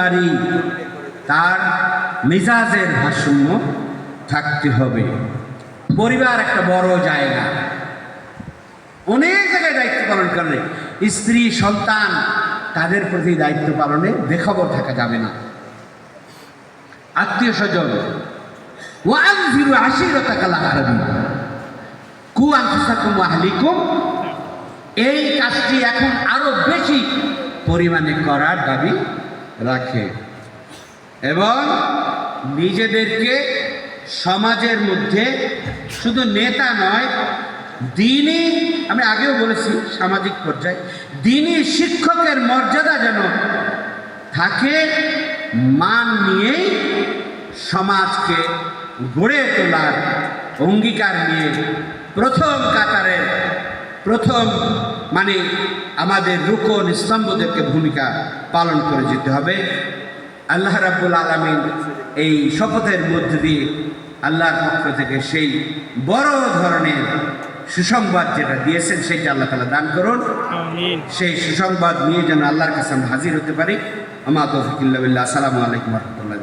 পারি, তার মেজাজের ভারসাম্য থাকতে হবে। পরিবার একটা বড় জায়গা। অনেক জায়গায় দায়িত্ব পালন করলে স্ত্রী, সন্তান তাদের প্রতি দায়িত্ব পালনে বেখবর থাকা যাবে না। আত্মীয় স্বজন ওয়ান জিরো আশিরতা কালা হারাবি কু এই কাজটি এখন আরও বেশি পরিমাণে করার দাবি রাখে এবং নিজেদেরকে সমাজের মধ্যে শুধু নেতা নয়, দিনই, আমি আগেও বলেছি সামাজিক পর্যায়ে, দিনই শিক্ষকের মর্যাদা যেন থাকে, মান নিয়েই সমাজকে গড়ে তোলার অঙ্গীকার নিয়ে প্রথম কাতারের প্রথম মানে আমাদের রুকন স্তম্ভদেরকে ভূমিকা পালন করে যেতে হবে। আল্লাহ রাব্বুল আলমিন এই শপথের মধ্যে দিয়ে আল্লাহর পক্ষ থেকে সেই বড় ধরনের সুসংবাদ যেটা দিয়েছেন সেটা আল্লাহ তালা দান করুন। সেই সুসংবাদ নিয়ে যেন আল্লাহর কাছে আমরা হাজির হতে পারি। আমা তৌফিকুল্লাহ আসসালামু আলাইকুম রহমতুল্লাহ